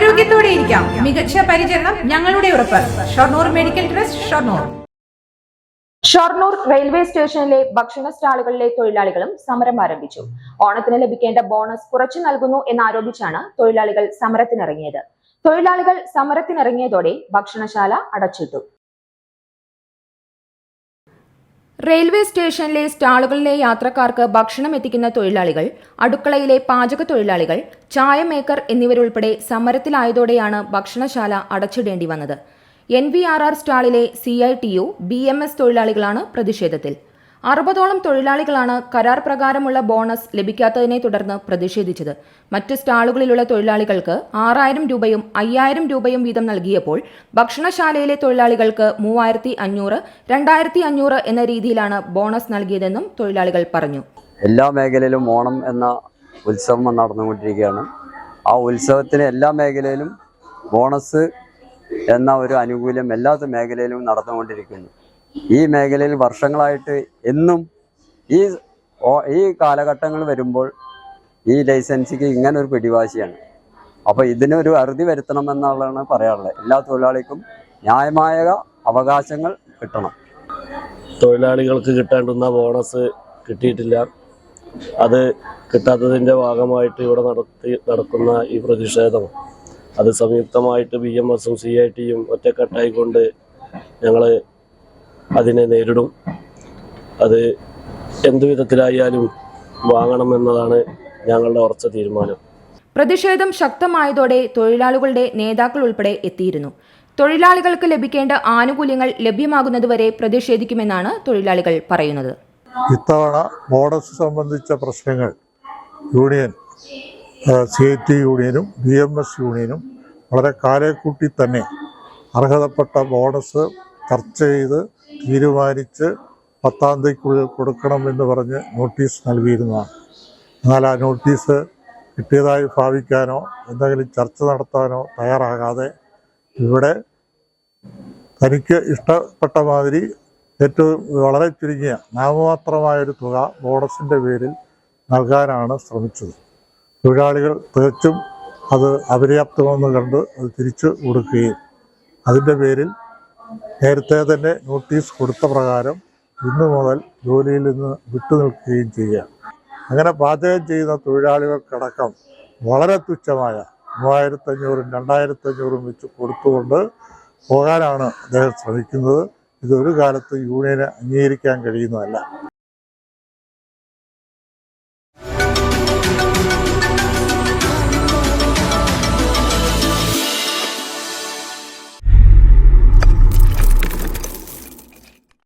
ആരോഗ്യത്തോടെ ഇരിക്കാം. മികച്ച പരിചരണം ഞങ്ങളുടെ ഉറപ്പ്. Shoranur medical trust Shoranur. Shoranur railway സ്റ്റേഷനിലെ ഭക്ഷണ സ്റ്റാളുകളിലെ തൊഴിലാളികളും സമരം ആരംഭിച്ചു. ഓണത്തിന് ലഭിക്കേണ്ട ബോണസ് കുറച്ചു നൽകുന്നു എന്നാരോപിച്ചാണ് തൊഴിലാളികൾ സമരത്തിനിറങ്ങിയത്. തൊഴിലാളികൾ സമരത്തിനിറങ്ങിയതോടെ ഭക്ഷണശാല അടച്ചിട്ടു. റെയിൽവേ സ്റ്റേഷനിലെ സ്റ്റാളുകളിലെ യാത്രക്കാർക്ക് ഭക്ഷണം എത്തിക്കുന്ന തൊഴിലാളികൾ അടുക്കളയിലെ പാചക തൊഴിലാളികൾ ചായ മേക്കർ എന്നിവരുൾപ്പെടെ സമരത്തിലായതോടെയാണ് ഭക്ഷണശാല അടച്ചിടേണ്ടി വന്നത് N V R R സ്റ്റാളിലെ C I T U B M S തൊഴിലാളികളാണ് പ്രതിഷേധത്തിൽ. അറുപതോളം തൊഴിലാളികളാണ് കരാർ പ്രകാരമുള്ള ബോണസ് ലഭിക്കാത്തതിനെ തുടർന്ന് പ്രതിഷേധിച്ചത്. മറ്റ് സ്റ്റാളുകളിലുള്ള തൊഴിലാളികൾക്ക് ആറായിരം രൂപയും അയ്യായിരം രൂപയും വീതം നൽകിയപ്പോൾ ഭക്ഷണശാലയിലെ തൊഴിലാളികൾക്ക് മൂവായിരത്തി അഞ്ഞൂറ് രണ്ടായിരത്തി അഞ്ഞൂറ് എന്ന രീതിയിലാണ് ബോണസ് നൽകിയതെന്നും തൊഴിലാളികൾ പറഞ്ഞു. എല്ലാ മേഖലയിലും ഓണം എന്ന ഉത്സവം നടന്നുകൊണ്ടിരിക്കുകയാണ്. ആ ഉത്സവത്തിന് എല്ലാ മേഖലയിലും ബോണസ് എന്ന ഒരു ആനുകൂല്യം എല്ലാ മേഖലയിലും നടന്നുകൊണ്ടിരിക്കുന്നു. ഈ മേഖലയിൽ വർഷങ്ങളായിട്ട് എന്നും ഈ ഈ കാലഘട്ടങ്ങൾ വരുമ്പോൾ ഈ ലൈസൻസിക്ക് ഇങ്ങനെ ഒരു പിടിവാശിയാണ്. അപ്പോൾ ഇതിനൊരു അറുതി വരുത്തണമെന്നുള്ളതാണ് പറയാനുള്ളത് എല്ലാ തൊഴിലാളിക്കും ന്യായമായ അവകാശങ്ങൾ കിട്ടണം. തൊഴിലാളികൾക്ക് കിട്ടേണ്ടുന്ന ബോണസ് കിട്ടിയിട്ടില്ല. അത് കിട്ടാത്തതിന്റെ ഭാഗമായിട്ട് ഇവിടെ നടത്തി നടക്കുന്ന ഈ പ്രതിഷേധം അത് സംയുക്തമായിട്ട് ബി എം എസും സി ഐ ടിയും ഒറ്റക്കെട്ടായിക്കൊണ്ട് ഞങ്ങൾ അതിനെ നേരിടും. അത് എന്തു വിധത്തിലായാലും വാങ്ങണമെന്നതാണ് ഞങ്ങളുടെ ഉറച്ച തീരുമാനം. പ്രതിഷേധം ശക്തമായതോടെ തൊഴിലാളികളുടെ നേതാക്കൾ ഉൾപ്പെടെ എത്തിയിരുന്നു. തൊഴിലാളികൾക്ക് ലഭിക്കേണ്ട ആനുകൂല്യങ്ങൾ ലഭ്യമാകുന്നതുവരെ പ്രതിഷേധിക്കുമെന്നാണ് തൊഴിലാളികൾ പറയുന്നത്. ഇത്തവണ ബോണസ് സംബന്ധിച്ച പ്രശ്നങ്ങൾ യൂണിയൻ സി ഐ ടി യൂണിയനും ബി എം എസ് യൂണിയനും വളരെ കാലേക്കൂട്ടി തന്നെ അർഹതപ്പെട്ട ബോണസ് ചർച്ച ചെയ്ത് തീരുമാനിച്ച് പത്താം തീയതിക്കുള്ളിൽ കൊടുക്കണമെന്ന് പറഞ്ഞ് നോട്ടീസ് നൽകിയിരുന്നതാണ്. എന്നാൽ ആ നോട്ടീസ് കിട്ടിയതായി ഭാവിക്കാനോ എന്തെങ്കിലും ചർച്ച നടത്താനോ തയ്യാറാകാതെ ഇവിടെ തനിക്ക് ഇഷ്ടപ്പെട്ട മാതിരി ഏറ്റവും വളരെ ചുരുങ്ങിയ നാമമാത്രമായൊരു തുക ബോണസിന്റെ പേരിൽ നൽകാനാണ് ശ്രമിച്ചത്. തൊഴിലാളികൾ തികച്ചും അത് അപര്യാപ്തമെന്ന് കണ്ട് അത് തിരിച്ചു കൊടുക്കുകയും അതിന്റെ പേരിൽ നേരത്തെ തന്നെ നോട്ടീസ് കൊടുത്ത പ്രകാരം ഇന്നു മുതൽ ജോലിയിൽ നിന്ന് വിട്ടുനിൽക്കുകയും ചെയ്യുക അങ്ങനെ പാചകം ചെയ്യുന്ന തൊഴിലാളികൾക്കടക്കം വളരെ തുച്ഛമായ മൂവായിരത്തഞ്ഞൂറും രണ്ടായിരത്തഞ്ഞൂറും വെച്ച് കൊടുത്തുകൊണ്ട് പോകാനാണ് അദ്ദേഹം ശ്രമിക്കുന്നത്. ഇതൊരു കാലത്ത് യൂണിയനെ അംഗീകരിക്കാൻ കഴിയുന്നതല്ല.